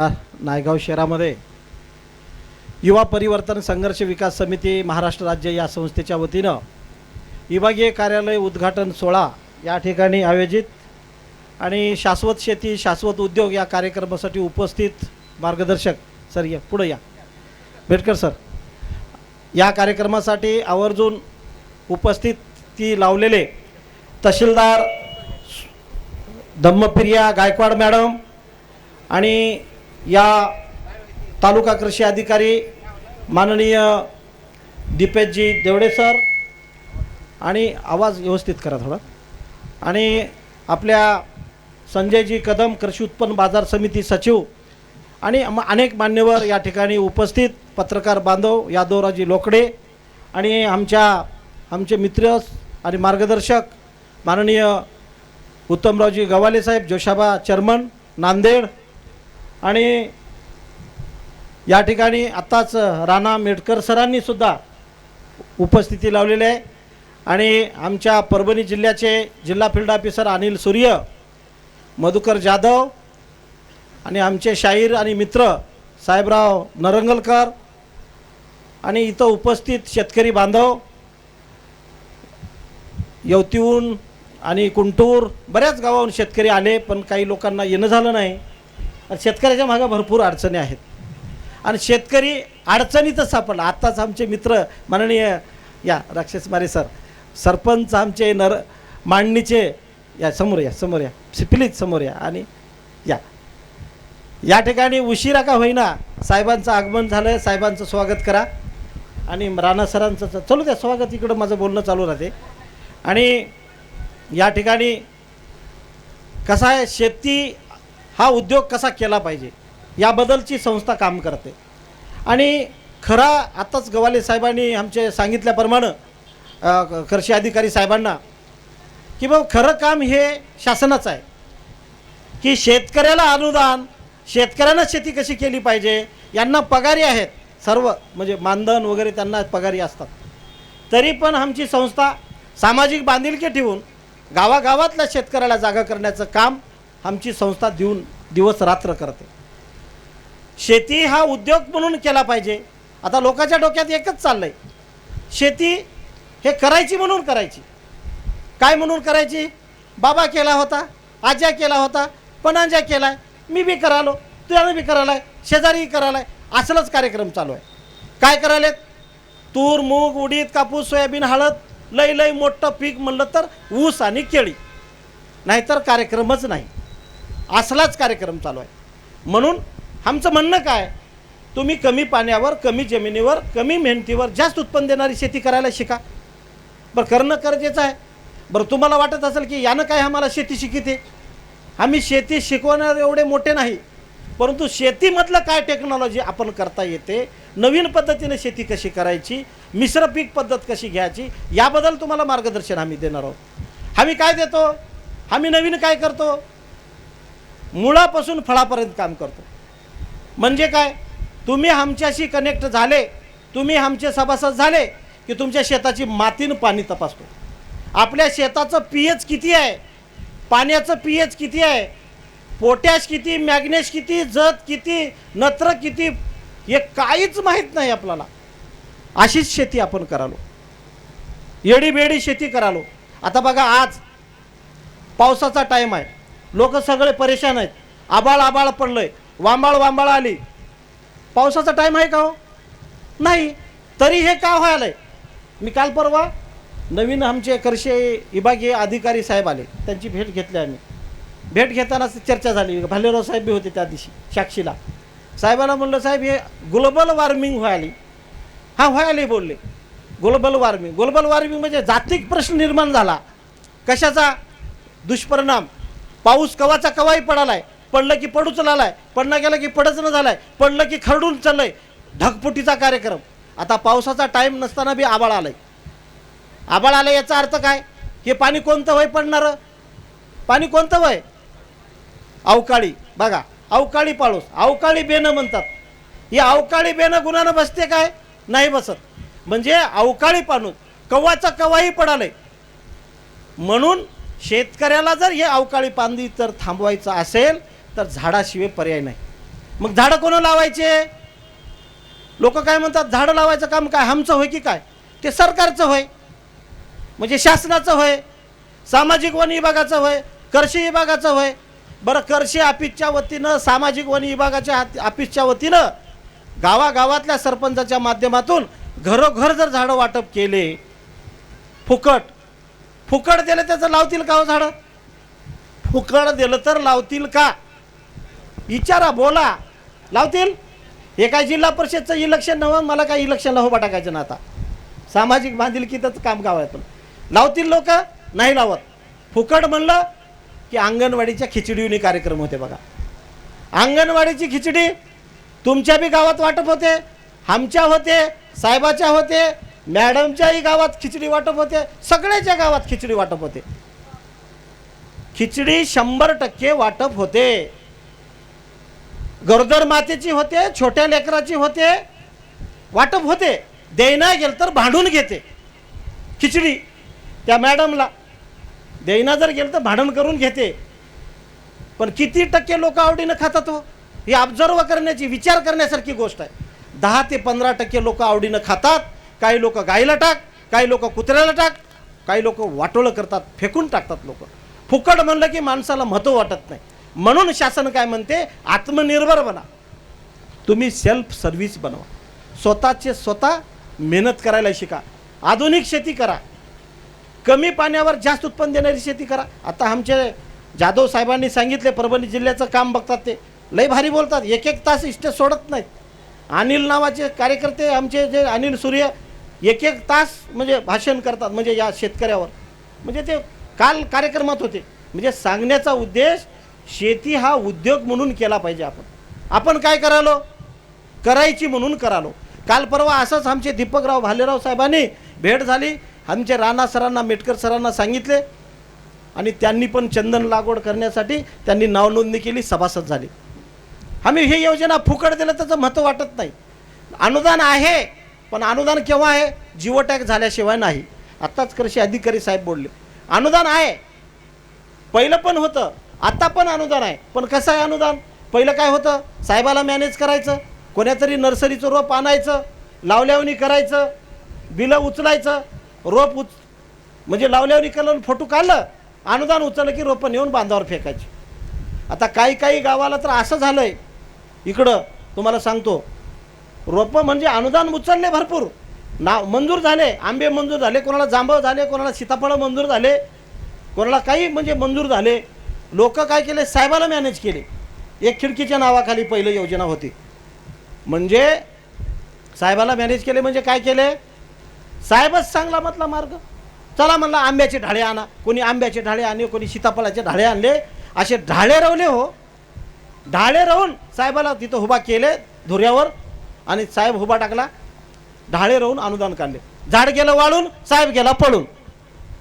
नायगाव शहरामध्ये युवा परिवर्तन संघर्ष विकास समिती महाराष्ट्र राज्य या संस्थेच्या वतीनं विभागीय कार्यालय उद्घाटन सोहळा या ठिकाणी आयोजित आणि शाश्वत शेती शाश्वत उद्योग या कार्यक्रमासाठी उपस्थित मार्गदर्शक सर या पुढं या. भेटकर सर या कार्यक्रमासाठी आवर्जून उपस्थित ती लावलेले तहसीलदार धम्मप्रिया गायकवाड मॅडम आणि या तालुका कृषी अधिकारी माननीय दीपेशजी देवडे सर आणि आवाज व्यवस्थित करा थोडा. आणि आपल्या संजयजी कदम कृषी उत्पन्न बाजार समिती सचिव आणि म- अनेक मान्यवर या ठिकाणी उपस्थित पत्रकार बांधव यादवराजी लोकडे आणि आमच्या आमचे मित्र आणि मार्गदर्शक माननीय उत्तमरावजी गवाले साहेब जोशाबा चर्मन नांदेड आणि या ठिकाणी आत्ताच राणा मेडकर सरांनी सुद्धा उपस्थिती लावलेली आहे. आणि आमच्या परभणी जिल्ह्याचे जिल्हा फील्ड ऑफिसर अनिल सूर्य मधुकर जाधव आणि आमचे शाहीर आणि मित्र साहेबराव नरंगलकर आणि इथं उपस्थित शेतकरी बांधव यवतीहून आणि कुंटूर बऱ्याच गावाहून शेतकरी आले पण काही लोकांना येणं झालं नाही. आणि शेतकऱ्याच्या मागे भरपूर अडचणी आहेत. आणि शेतकरी अडचणीतच सापडला. आत्ताच आमचे मित्र माननीय या राक्षस मारे सर सरपंच आमचे नर मांडणीचे या समोर या समोर या प्लीज समोर या आणि या. या ठिकाणी उशिरा का होईना साहेबांचं आगमन झालं साहेबांचं स्वागत करा. आणि राणा सरांचं चलू चालू द्या स्वागत इकडं माझं बोलणं चालू राहते. आणि या ठिकाणी कसा आहे शेती हा उद्योग कसा केला पाहिजे? याबद्दलची संस्था काम करते. आणि खरा आताच गवाले साहेबांनी आमचे सांगितल्याप्रमाणे कृषी अधिकारी साहेबांना की बाबा खरं काम हे शासनाचं आहे. की शेतकऱ्याला अनुदान शेतकऱ्यांना शेती कशी केली पाहिजे यांना पगारी आहेत. सर्व म्हणजे मानधन वगैरे त्यांना पगारी असतात. तरी पण आमची संस्था सामाजिक बांधिलकी ठेवून गावागावातल्या शेतकऱ्याला जागा करण्याचं काम आमची संस्था देऊन दिवस रात्र करते. शेती हा उद्योग म्हणून केला पाहिजे. आता लोकांच्या डोक्यात एकच चाललं आहे शेती हे करायची म्हणून करायची. काय म्हणून करायची? बाबा केला होता आज्या केला होता पणांजा आहे मी बी करालो तुझ्यानं बी करायला आहे शेजारीही करायला आहे असलंच कार्यक्रम चालू आहे. काय करायलेत? तूर मूग उडीद कापूस सोयाबीन हळद लई लई मोठं पीक म्हणलं तर ऊस आणि केळी. नाहीतर कार्यक्रमच नाही. असलाच कार्यक्रम चालू आहे. म्हणून आमचं म्हणणं काय? तुम्ही कमी पाण्यावर कमी जमिनीवर कमी मेहनतीवर जास्त उत्पन्न देणारी शेती करायला शिका. बरं करणं गरजेचं आहे. बरं तुम्हाला वाटत असेल की यानं काय आम्हाला शेती शिकिते आम्ही शेती शिकवणार एवढे मोठे नाही परंतु शेतीमधलं काय टेक्नॉलॉजी आपण करता येते? नवीन पद्धतीने शेती कशी करायची? मिश्र पीक पद्धत कशी घ्यायची? याबद्दल तुम्हाला मार्गदर्शन आम्ही देणार आहोत. आम्ही काय देतो? आम्ही नवीन काय करतो? मुळापासून फळापर्यंत काम करतो. म्हणजे काय? तुम्ही आमच्याशी कनेक्ट झाले तुम्ही आमचे सभासद झाले की तुमच्या शेताची मातीनं पाणी तपासतो. आपल्या शेताचं पी एच किती आहे? पाण्याचं पी एच किती आहे? पोटॅश किती मॅग्नेश किती जत किती नत्र किती? हे काहीच माहीत नाही आपल्याला. अशीच शेती आपण करालो. येडीबेडी शेती करालो. आता बघा आज पावसाचा टाईम आहे. लोक सगळे परेशान आहेत. आबाळ आबाळ आहे वांबाळ वांबाळ आली. पावसाचा टाईम आहे का हो? नाही. तरी हे का व्हायला आहे मी काल परवा नवीन आमचे करशे विभागीय अधिकारी साहेब आले. त्यांची भेट घेतली आम्ही. भेट घेतानाच चर्चा झाली. भालेराव साहेब बी होते त्या दिवशी साक्षीला. साहेबांना म्हणलं साहेब हे ग्लोबल वॉर्मिंग व्हायली. हा व्हायला बोलले. ग्लोबल वॉर्मिंग ग्लोबल वॉर्मिंग म्हणजे जागतिक प्रश्न निर्माण झाला. कशाचा? दुष्परिणाम. पाऊस कवाचा कवाही पडालाय. पडलं की पडूच लागलाय. पडणं गेलं की पडच न झालाय. पडलं की खरडून चाललंय. ढगपुटीचा कार्यक्रम. आता पावसाचा टाईम नसताना बी आबाळ आलंय. आबाळ आलं याचा अर्थ काय? हे पाणी कोणतं वय पडणारं? पाणी कोणतं वय? अवकाळी. बघा अवकाळी पाळूस अवकाळी बेनं म्हणतात. ही अवकाळी बेनं गुणानं बसते काय? नाही बसत. म्हणजे अवकाळी पाणूस कवाचा कवाही पडालंय. म्हणून शेतकऱ्याला जर हे अवकाळी पांदी तर थांबवायचं असेल तर झाडाशिवाय पर्याय नाही. मग झाडं कोण लावायचे? लोक काय म्हणतात झाडं लावायचं काम काय? आमचं होय की काय? ते सरकारचं होय. म्हणजे शासनाचं होय. सामाजिक वन विभागाचं होय. कृषी विभागाचं होय. बरं कृषी ऑफिसच्या वतीनं सामाजिक वन विभागाच्या हात- ऑफिसच्या वतीनं गावागावातल्या सरपंचाच्या माध्यमातून घरोघर जर झाडं वाटप केले फुकट फुकट दिलं त्याचं लावतील का हो झाडं? फुकट दिलं तर लावतील का? विचारा बोला. लावतील? हे काय जिल्हा परिषदचं इलेक्शन नव्हतं मला काय इलेक्शनला हो टाकायचं ना आता. सामाजिक बांधिलकीतच काम गावातून लावतील लोक? नाही लावत. फुकट म्हणलं की अंगणवाडीच्या खिचडीने कार्यक्रम होते बघा. अंगणवाडीची खिचडी तुमच्या बी गावात वाटप होते आमच्या होते साहेबाच्या होते मॅडमच्याही गावात खिचडी वाटप होते सगळ्याच्या गावात खिचडी वाटप होते. खिचडी शंभर टक्के वाटप होते. गरोदर मातेची होते छोट्या लेकराची होते वाटप होते. देईना गेल तर भांडून घेते. खिचडी त्या मॅडमला. देईना जर गेलं तर भांडण करून घेते. पण किती टक्के लोक आवडीनं खातात हो? ही ऑब्झर्व करण्याची विचार करण्यासारखी गोष्ट आहे. दहा ते पंधरा टक्के लोक आवडीनं खातात. काही लोक गाईला टाक काही लोक कुत्र्याला टाक काही लोक वाटोळं करतात फेकून टाकतात लोक. फुकट म्हणलं की माणसाला महत्त्व वाटत नाही. म्हणून शासन काय म्हणते? आत्मनिर्भर बना. तुम्ही सेल्फ सर्व्हिस बनवा. स्वतःचे स्वतः मेहनत करायला शिका. आधुनिक शेती करा. कमी पाण्यावर जास्त उत्पन्न देणारी शेती करा. आता आमचे जाधव साहेबांनी सांगितले परभणी जिल्ह्याचं काम बघतात ते. लई भारी बोलतात. एक एक तास इष्ट सोडत नाहीत. अनिल नावाचे कार्यकर्ते आमचे जे अनिल सूर्य एक एक तास म्हणजे भाषण करतात म्हणजे या शेतकऱ्यावर. म्हणजे ते काल कार्यक्रमात होते. म्हणजे सांगण्याचा उद्देश शेती हा उद्योग म्हणून केला पाहिजे आपण. आपण काय करालो करायची म्हणून करालो काल परवा असंच आमचे दीपकराव भालेराव साहेबांनी भेट झाली. आमचे राणा सरांना मेटकर सरांना सांगितले. आणि त्यांनी पण चंदन लागवड करण्यासाठी त्यांनी नावनोंदणी केली सभासद झाली. आम्ही ही योजना फुकट दिलं त्याचं महत्त्व वाटत नाही. अनुदान आहे पण अनुदान केव्हा आहे? जिओटॅक झाल्याशिवाय नाही. आत्ताच कृषी अधिकारी साहेब बोलले. अनुदान आहे. पहिलं पण होतं. आत्ता पण अनुदान आहे. पण कसं आहे अनुदान? पहिलं काय होतं? साहेबाला मॅनेज करायचं. कोण्यातरी नर्सरीचं रोप आणायचं. लावल्यावनी करायचं. बिलं उचलायचं. रोप उच म्हणजे लावल्यावनी केलं फोटो काढलं. अनुदान उचललं की रोपं नेऊन बांधावर फेकायची. आता काही काही गावाला तर असं झालं आहे इकडं तुम्हाला सांगतो. रोपं म्हणजे अनुदान उचलले भरपूर. नाव मंजूर झाले आंबे मंजूर झाले कोणाला जांभळ झाले कोणाला सीताफळं मंजूर झाले कोणाला काही म्हणजे मंजूर झाले. लोक काय केले? साहेबाला मॅनेज केले. एक खिडकीच्या नावाखाली पहिलं योजना होती. म्हणजे साहेबाला मॅनेज केले म्हणजे काय केले? साहेबच चांगला म्हटला मार्ग. चला म्हणला आंब्याचे ढाळे आणा. कोणी आंब्याचे ढाळे आणले कोणी सीताफळाचे ढाळे आणले. असे ढाळे रवले हो. ढाळे राहून साहेबाला तिथं उभा केले धुऱ्यावर. आणि साहेब उभा टाकला. ढाळे राहून अनुदान काढले. झाड गेलं वाळून साहेब गेला पळून.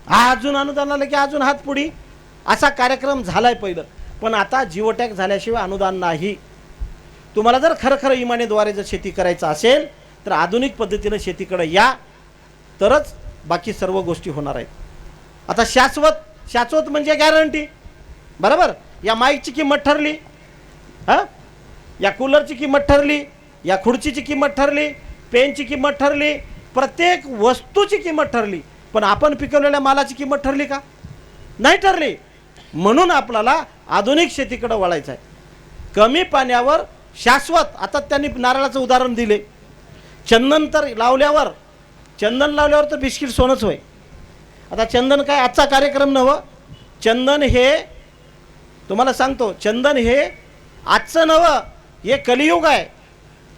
हा अजून अनुदान आलं की अजून हात पुढी असा कार्यक्रम झालाय पहिलं. पण आता जिओटॅक झाल्याशिवाय अनुदान नाही. तुम्हाला जर खरं खरं इमानेद्वारे जर शेती करायचं असेल तर आधुनिक पद्धतीनं शेतीकडे या. तरच बाकी सर्व गोष्टी होणार आहेत. आता शाश्वत शाश्वत म्हणजे गॅरंटी बरोबर? या माईकची किंमत ठरली. हां? या कूलरची किंमत ठरली. या खुर्चीची किंमत ठरली पेनची किंमत ठरली प्रत्येक वस्तूची किंमत ठरली. पण आपण पिकवलेल्या मालाची किंमत ठरली का? नाही ठरली. म्हणून आपल्याला आधुनिक शेतीकडं वळायचं आहे. कमी पाण्यावर शाश्वत आता त्यांनी नारळाचं उदाहरण दिले. चंदन तर लावल्यावर चंदन लावल्यावर तर बिस्किट सोनंच होय. आता चंदन काय आजचा कार्यक्रम नवं चंदन हे तुम्हाला सांगतो चंदन हे आजचं नवं हे कलियुग आहे.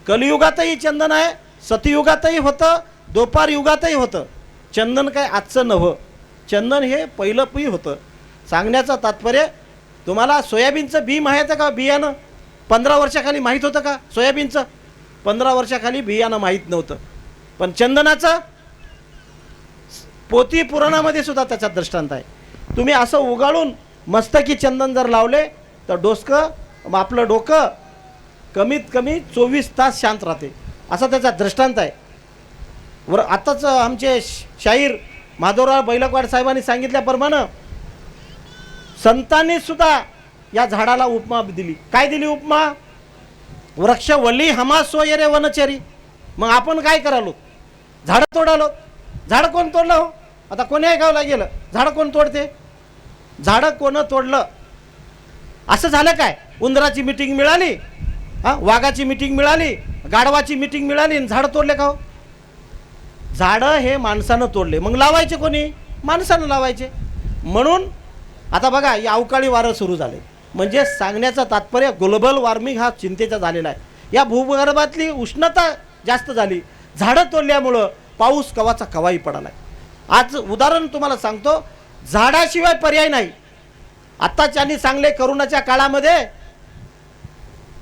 कलियुगातही चंदन आहे सतयुगातही होतं दोपार युगातही होतं. चंदन काय आजचं नवं चंदन हे पहिलं पी होतं. सांगण्याचं तात्पर्य तुम्हाला सोयाबीनचं बी माहीत का बियाणं? पंधरा वर्षाखाली माहीत होतं का सोयाबीनचं? पंधरा वर्षाखाली बियाणं माहीत नव्हतं. पण चंदनाचं पोती पुराणामध्ये सुद्धा त्याचा दृष्टांत आहे. तुम्ही असं उगाळून मस्तकी चंदन जर लावले तर डोसकं आपलं डोकं कमीत कमी चोवीस तास शांत राहते. असा त्याचा दृष्टांत आहे. वर आताच आमचे शाहीर माधवराव बैलकवाड साहेबांनी सांगितल्याप्रमाणे संतांनी सुद्धा या झाडाला उपमा दिली. काय दिली उपमा? वृक्ष वल्ली हमा सोयरे वनचरी. मग आपण काय करालो? झाडं तोडालो. झाड कोण तोडलं हो? आता कोणी गावला गेलं झाडं कोण तोडते? झाडं कोण तोडलं? असं झालं काय? उंदराची मिटिंग मिळाली. हा वाघाची मिटिंग मिळाली गाढवाची मिटिंग मिळाली आणि झाडं तोडले का हो? झाडं हे माणसानं तोडले. मग लावायचे कोणी? माणसानं लावायचे. म्हणून आता बघा या अवकाळी वारं सुरू झाले. म्हणजे सांगण्याचं तात्पर्य ग्लोबल वॉर्मिंग हा चिंतेचा झालेला आहे. या भूगर्भातली उष्णता जास्त झाली. झाडं तोडल्यामुळं पाऊस कवाचा कवाही पडाला आज उदाहरण तुम्हाला सांगतो झाडाशिवाय पर्याय नाही. आत्ताच्यानी सांगले करोनाच्या काळामध्ये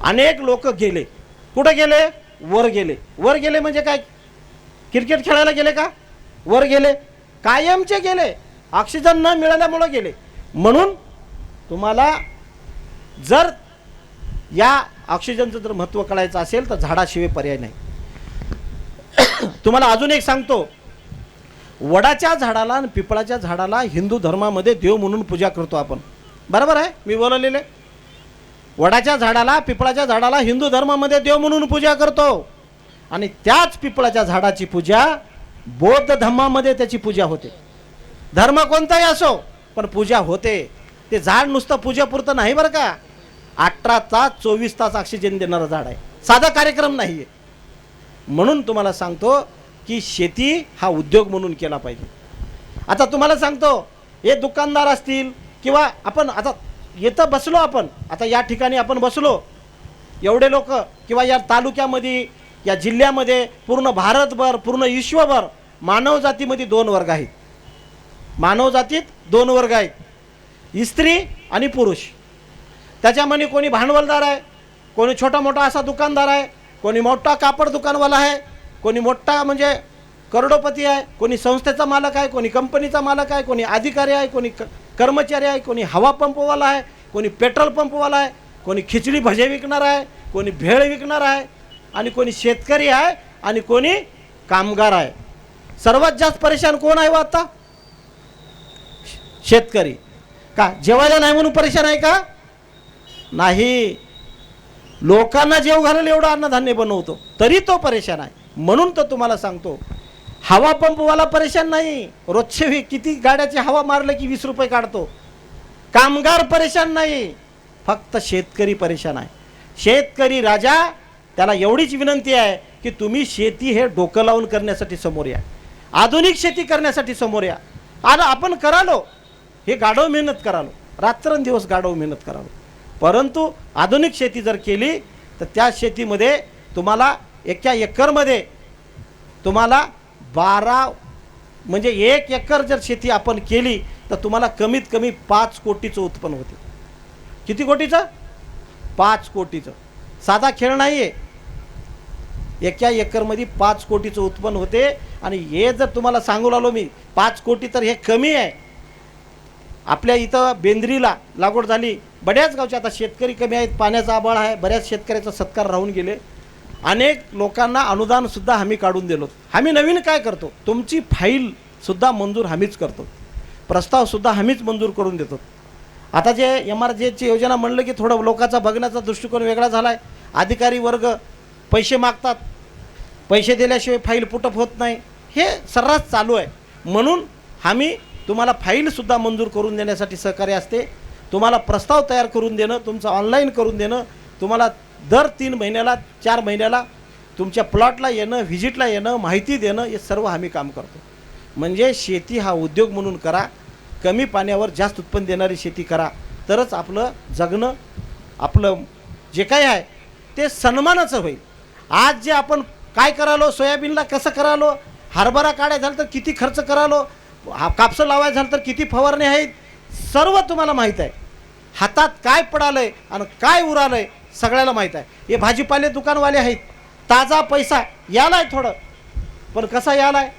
अनेक लोक गेले. कुठं गेले? वर गेले. वर गेले म्हणजे काय? क्रिकेट खेळायला गेले का? वर गेले. कायमचे गेले. ऑक्सिजन न मिळाल्यामुळं गेले. म्हणून तुम्हाला जर या ऑक्सिजनचं जर महत्त्व कळायचं असेल तर झाडाशिवाय पर्याय नाही. तुम्हाला अजून एक सांगतो. वडाच्या झाडाला आणि पिपळाच्या झाडाला हिंदू धर्मामध्ये देव म्हणून पूजा करतो आपण. बरोबर आहे? मी बोललेले वडाच्या झाडाला पिपळाच्या झाडाला हिंदू धर्मामध्ये देव म्हणून पूजा करतो. आणि त्याच पिपळाच्या झाडाची पूजा बौद्ध धर्मामध्ये त्याची पूजा होते. धर्म कोणताही असो पण पूजा होते. ते झाड नुसतं पूजेपुरतं नाही बरं का? अठरा तास चोवीस तास ऑक्सिजन देणारं झाड आहे. साधा कार्यक्रम नाही आहे म्हणून तुम्हाला सांगतो की शेती हा उद्योग म्हणून केला पाहिजे. आता तुम्हाला सांगतो हे दुकानदार असतील किंवा आपण आता येतं बसलो आपण. आता या ठिकाणी आपण बसलो. एवढे लोक किंवा या तालुक्यामध्ये या जिल्ह्यामध्ये पूर्ण भारतभर पूर्ण विश्वभर मानवजातीमध्ये दोन वर्ग आहेत. मानवजातीत दोन वर्ग आहेत. स्त्री आणि पुरुष. त्याच्यामध्ये कोणी भांडवलदार आहे कोणी छोटा मोठा असा दुकानदार आहे कोणी मोठा कापड दुकानवाला आहे कोणी मोठा म्हणजे करोडोपती आहे कोणी संस्थेचा मालक आहे कोणी कंपनीचा मालक आहे कोणी अधिकारी आहे कोणी क कर्मचारी आहे कोणी हवा पंपवाला आहे कोणी पेट्रोल पंपवाला आहे कोणी खिचडी भजे विकणार आहे कोणी भेळ विकणार आहे आणि कोणी शेतकरी आहे आणि कोणी कामगार आहे. सर्वात जास्त परेशान कोण आहे व आता? शेतकरी. का जेवायला नाही म्हणून परेशान आहे का? नाही. लोकांना जेव घालेल एवढं अन्नधान्य बनवतो तरी तो परेशान आहे. म्हणून तर तुम्हाला सांगतो हवा पंपवाला परेशान नाही. रोजचे किती गाड्याची हवा मारलं की वीस रुपये काढतो. कामगार परेशान नाही. फक्त शेतकरी परेशान आहे. शेतकरी राजा त्याला एवढीच विनंती आहे की तुम्ही शेती हे डोकं लावून करण्यासाठी समोर या. आधुनिक शेती करण्यासाठी समोर या. आता आपण करालो. हे गाढव मेहनत करालो. रात्रंदिवस गाढव मेहनत करालो. परंतु आधुनिक शेती जर केली तर त्या शेतीमध्ये तुम्हाला एका एकरमध्ये तुम्हाला बारा म्हणजे एक एकर जर शेती आपण केली तर तुम्हाला कमीत कमी पाच कोटीचं उत्पन्न होते. किती कोटीचं? पाच कोटीचं. साधा खेळ नाही आहे एका एकरमध्ये पाच कोटीचं उत्पन्न होते. आणि हे जर तुम्हाला सांगू लागलो मी पाच कोटी तर हे कमी आहे. आपल्या इथं बेंद्रीला लागवड झाली. बऱ्याच गावचे आता शेतकरी कमी आहेत. पाण्याचा आबाळ आहे. बऱ्याच शेतकऱ्याचा सत्कार राहून गेले. अनेक लोकांना अनुदानसुद्धा आम्ही काढून दिलो. आम्ही नवीन काय करतो? तुमची फाईलसुद्धा मंजूर आम्हीच करतो. प्रस्तावसुद्धा आम्हीच मंजूर करून देतो. आता जे एम आर जेची योजना म्हणलं की थोडं लोकांचा बघण्याचा दृष्टिकोन वेगळा झाला आहे अधिकारी वर्ग पैसे मागतात. पैसे दिल्याशिवाय फाईल पुटअप होत नाही. हे सर्रास चालू आहे. म्हणून आम्ही तुम्हाला फाईलसुद्धा मंजूर करून देण्यासाठी सहकार्य असते. तुम्हाला प्रस्ताव तयार करून देणं तुमचं ऑनलाईन करून देणं तुम्हाला दर तीन महिन्याला चार महिन्याला तुमच्या प्लॉटला येणं व्हिजिटला येणं माहिती देणं हे सर्व आम्ही काम करतो. म्हणजे शेती हा उद्योग म्हणून करा कमी पाण्यावर जास्त उत्पन्न देणारी शेती करा तरच आपलं जगणं आपलं जे काय आहे ते सन्मानाचं होईल. आज जे आपण काय करालो सोयाबीनला कसं करालो हरभरा काढाय झालं तर किती खर्च करालो हा कापसं लावायचं झालं तर किती फवारणी आहेत सर्व तुम्हाला माहीत आहे. हातात काय पडालंय आणि काय उरालंय सगळ्याला माहीत आहे. हे भाजीपाले दुकानवाले आहेत. ताजा पैसा यालाय थोडं. पण कसा यालाय?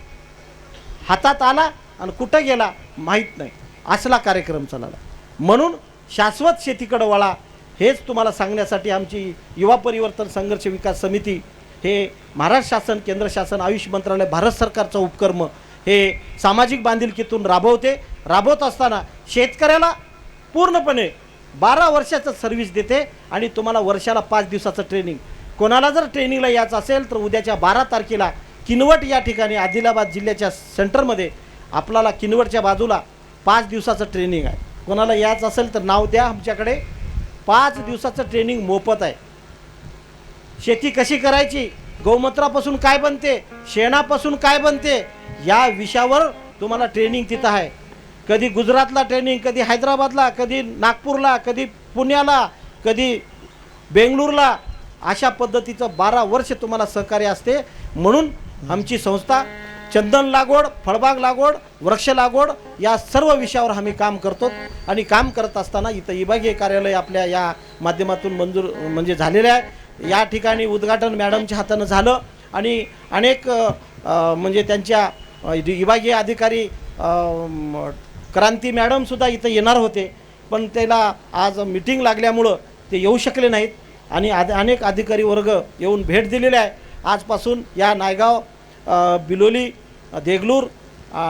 हातात आला आणि कुठं गेला माहीत नाही. असला कार्यक्रम चालला. म्हणून शाश्वत शेतीकडं वळा. हेच तुम्हाला सांगण्यासाठी आमची युवा परिवर्तन संघर्ष विकास समिती हे महाराष्ट्र शासन केंद्र शासन आयुष मंत्रालय भारत सरकारचा उपक्रम हे सामाजिक बांधिलकीतून राबवते. राबवत असताना शेतकऱ्याला पूर्णपणे बारा वर्षाचं सर्व्हिस देते आणि तुम्हाला वर्षाला पाच दिवसाचं ट्रेनिंग कोणाला जर ट्रेनिंगला यायचं असेल तर उद्याच्या बारा तारखेला किनवट या ठिकाणी आदिलाबाद जिल्ह्याच्या सेंटरमध्ये आपल्याला किनवटच्या बाजूला पाच दिवसाचं ट्रेनिंग आहे. कोणाला यायचं असेल तर नाव द्या आमच्याकडे. पाच दिवसाचं ट्रेनिंग मोफत आहे. शेती कशी करायची? गौमूत्रापासून काय बनते? शेणापासून काय बनते? या विषयावर तुम्हाला ट्रेनिंग तिथं आहे. कधी गुजरातला ट्रेनिंग कधी हैदराबादला कधी नागपूरला कधी पुण्याला कधी बेंगळूरला अशा पद्धतीचं बारा वर्ष तुम्हाला सहकार्य असते. म्हणून आमची संस्था चंदन लागवड फळबाग लागवड वृक्ष लागवड या सर्व विषयावर आम्ही काम करतो. आणि काम करत असताना इथं विभागीय कार्यालय आपल्या या माध्यमातून मंजूर म्हणजे झालेलं आहे. या ठिकाणी उद्घाटन मॅडमच्या हातानं झालं. आणि अनेक म्हणजे त्यांच्या विभागीय अधिकारी क्रांती मॅडमसुद्धा इथं येणार होते. पण त्याला आज मीटिंग लागल्यामुळं ते येऊ शकले नाहीत. आणि आद अनेक अधिकारी वर्ग येऊन भेट दिलेले आहे. आजपासून या नायगाव बिलोली देगलूर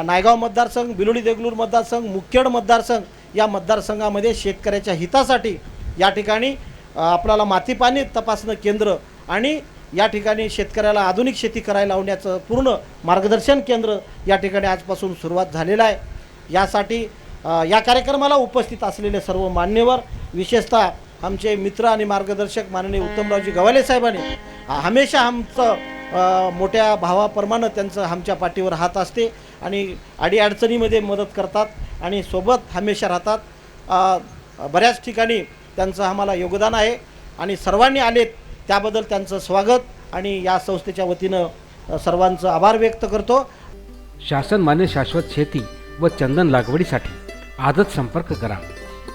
नायगाव मतदारसंघ बिलोली देगलूर मतदारसंघ मुखेड मतदारसंघ या मतदारसंघामध्ये शेतकऱ्याच्या हितासाठी या ठिकाणी आपल्याला माती पाणी तपासणं केंद्र आणि या ठिकाणी शेतकऱ्याला आधुनिक शेती करायला लावण्याचं पूर्ण मार्गदर्शन केंद्र या ठिकाणी आजपासून सुरुवात झालेलं आहे. यासाठी या कार्यक्रमाला उपस्थित असलेले सर्व मान्यवर विशेषतः आमचे मित्र आणि मार्गदर्शक माननीय उत्तमरावजी गवाले साहेबांनी हमेशा आमचं मोठ्या भावाप्रमाणे त्यांचं आमच्या पाठीवर हात असते आणि अडीअडचणीमध्ये मदत करतात आणि सोबत हमेशा राहतात. बऱ्याच ठिकाणी त्यांचं आम्हाला योगदान आहे आणि सर्वांनी आलेत त्याबद्दल त्यांचं स्वागत आणि या संस्थेच्या वतीनं सर्वांचं आभार व्यक्त करतो. शासन मान्य शाश्वत शेती व चंदन लागवडीसाठी आजच संपर्क करा.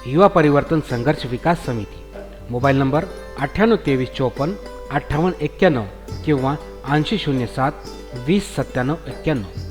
युवा परिवर्तन संघर्ष विकास समिती. मोबाईल नंबर अठ्ठ्याण्णव तेवीस चोपन्न अठ्ठावन्न एक्क्याण्णव किंवा ऐंशी शून्य सात वीस सत्त्याण्णव एक्क्याण्णव.